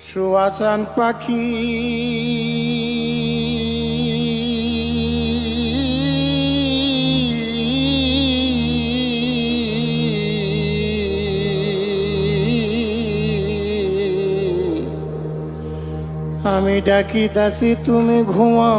সুয়াসান পাখি। আমি ডাকিতাছি তুমি ঘুমাইছো।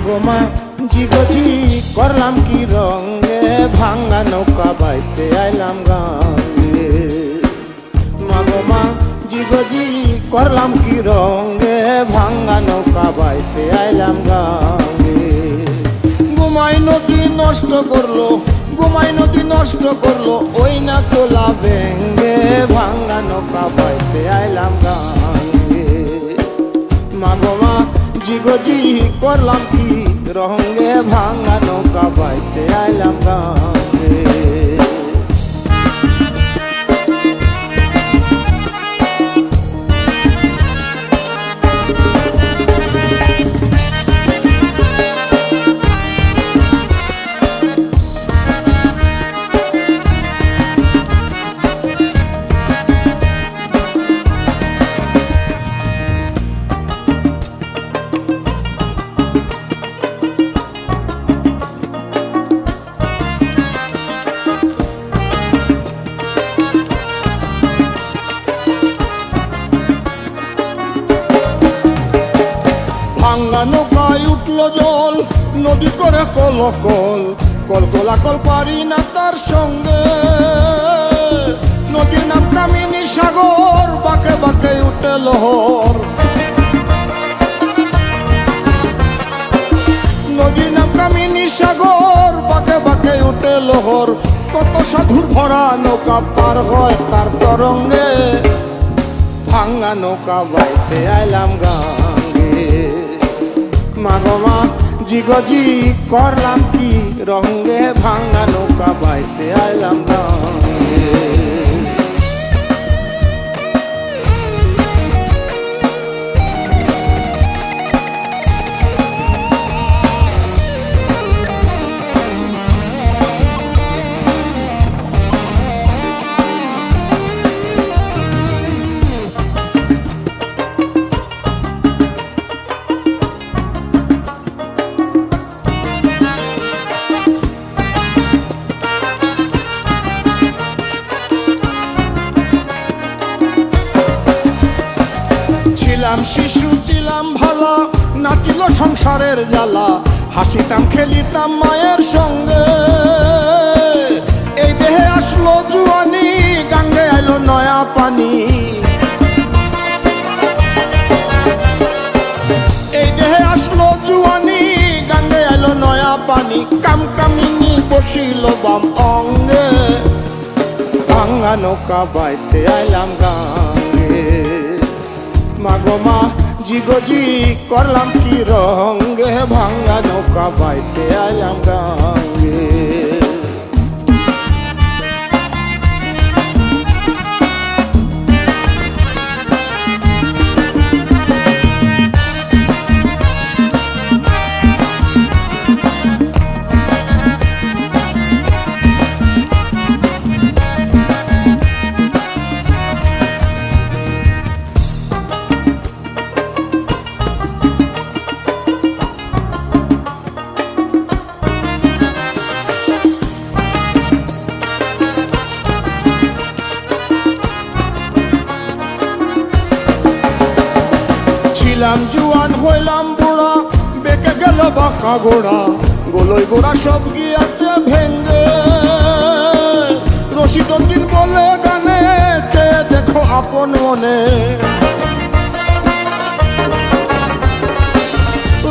মাগো মা জিগজি করলাম কি রঙে? ভাঙ্গা নৌকা বাইতে আইলাম গাঙ্গে মাগো মা জিগজি করলাম কি রঙে? ভাঙ্গা নৌকা বাইতে আইলাম গাঙ্গে ঘুমাই নদী নষ্ট করল, ঘুমাই নদী নষ্ট করল, ওই না তোলা বেঙ্গে ভাঙ্গা নৌকা বাইতে আইলাম গাঙ্গে মাগমা জিগজি করলাম কি? রঙে ভাঙা নৌকা বাইতে আইলাম গাঙ্গে ভাঙ্গা নৌকায় উঠল জল, নদী করে কলকল। কল কলাকল পারি না তার সঙ্গে। নদীর নাম কামিনী সাগর, বাঁকে বাঁকে উঠে লহর। নদীর নাম কামিনী সাগর, বাঁকে বাঁকে উঠে লহর। কত সাধুর ভরা নৌকা পার হয় তার তরঙ্গে। ভাঙ্গা নৌকা বাইতে আইলাম গাঙ্গে জিগজি করলাম কি? রঙ্গে ভাঙ্গা নৌকা বাইতে আইলাম গাঙ্গে ছিলাম শিশু, ছিলাম ভালো, নাচিল সংসারের জ্বালা, হাসিতাম, খেলিতাম মায়ের সঙ্গে। এই দেহে আসলো জুয়ানি, গাঙ্গে আইলো নয়া পানি। এই দেহে আসলো জুয়ানি, গাঙ্গে আইলো নয়া পানি। কাম কামিনী বসিল বাম অঙ্গে। ভাঙ্গা নৌকা বাইতে আইলাম গাঙ্গে মাগমা জিগজি করলাম কি রঙ্গে ভাঙ্গা নৌকা বাইতে আইলাম গাঙ্গে গেল বাঁকা গোড়া গোলই গোড়া সব গিয়াছে ভেঙ্গে। রশিদ দিন বলে গানে চেয়ে দেখো আপন মনে।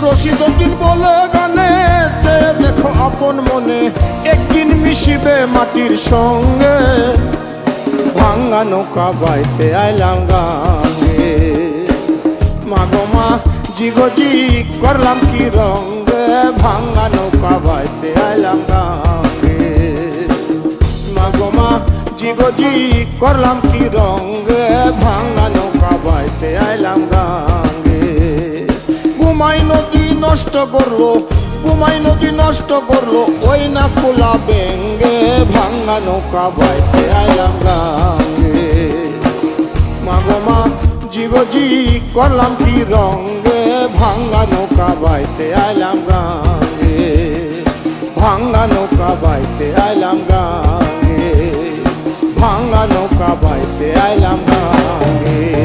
রশিদ দিন বলে গানে চেয়ে দেখো আপন মনে। একদিন মিশিবে মাটির সঙ্গে। ভাঙ্গা নৌকা বাইতে আইলাম গাঙ্গে জিগজি করলাম কি রঙ্গে ভাঙ্গা নৌকা বাইতে আইলাম গাঙ্গে মাগো মা জিগজি করলাম কি রঙ্গে ভাঙ্গা নৌকা বাইতে আইলাম গাঙ্গে ঘুমাই নদী নষ্ট করল, ঘুমাই নদী নষ্ট করল, ওই না খোলা বেঙ্গে ভাঙ্গা নৌকা বাইতে আইলাম গাঙ্গে মাগো মা জীবজি করলাম কি রঙে? ভাঙ্গা নৌকা বাইতে আইলাম গাঙ্গে ভাঙ্গা নৌকা বাইতে আইলাম গাঙ্গে ভাঙ্গা নৌকা বাইতে আইলাম গাঙ্গে